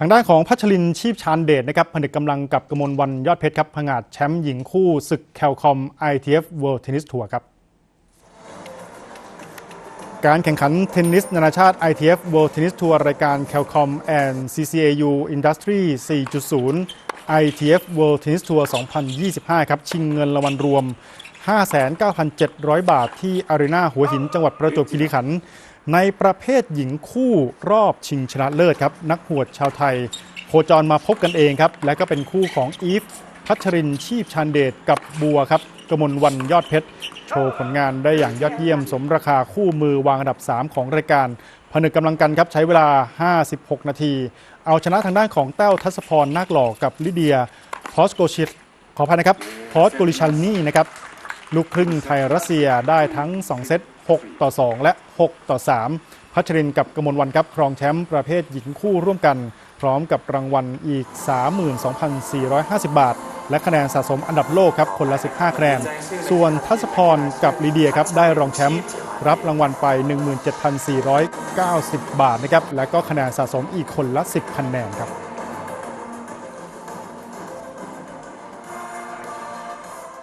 ทางด้านของพัชรินชีพชานเดชนะครับผนึกกำลังกับกมลวันยอดเพชรครับผงาดแชมป์หญิงคู่ศึกแคลคอม ITF World Tennis Tour ครับการแข่งขันเทนนิสนานาชาติ ITF World Tennis Tour รายการ Calcom and CCAU Industry 4.0 ITF World Tennis Tour 2025 ครับ ชิงเงินรางวัลรวม 59,700 บาทที่อารีนาหัวหินจังหวัดประจวบคีรีขันธ์ในประเภทหญิงคู่รอบชิงชนะเลิศครับ นักหวดชาวไทย โคจรมาพบกันเองครับ และก็เป็นคู่ของอีฟ พัชรินชีพชันเดชกับบัวครับกมลวันยอดเพชร โชว์ผลงานได้อย่างยอดเยี่ยม สมราคาคู่มือวางอันดับ 3 ของรายการ ผนึกกำลังกันครับ ใช้เวลา 56 นาที เอาชนะทางด้านของแต้วทัศพรนาคหล่อกับลิเดียพอสโกชิตขออภัยนะครับพอสโกลิชันนี่นะครับ ลูกครึ่งไทยรัสเซียได้ทั้ง 2 เซต 6 ต่อ 2 และ 6 ต่อ 3 พัชรินกับกมลวันครับ ครองแชมป์ประเภทหญิงคู่ร่วมกัน พร้อมกับรางวัลอีก 32,450 บาท และคะแนนสะสมอันดับโลกครับคนละ 15 คะแนน ส่วนทัศพรกับลีเดียครับได้รองแชมป์รับรางวัลไป 17,490 บาทนะครับ และก็คะแนนสะสมอีกคนละ 10 คะแนนครับ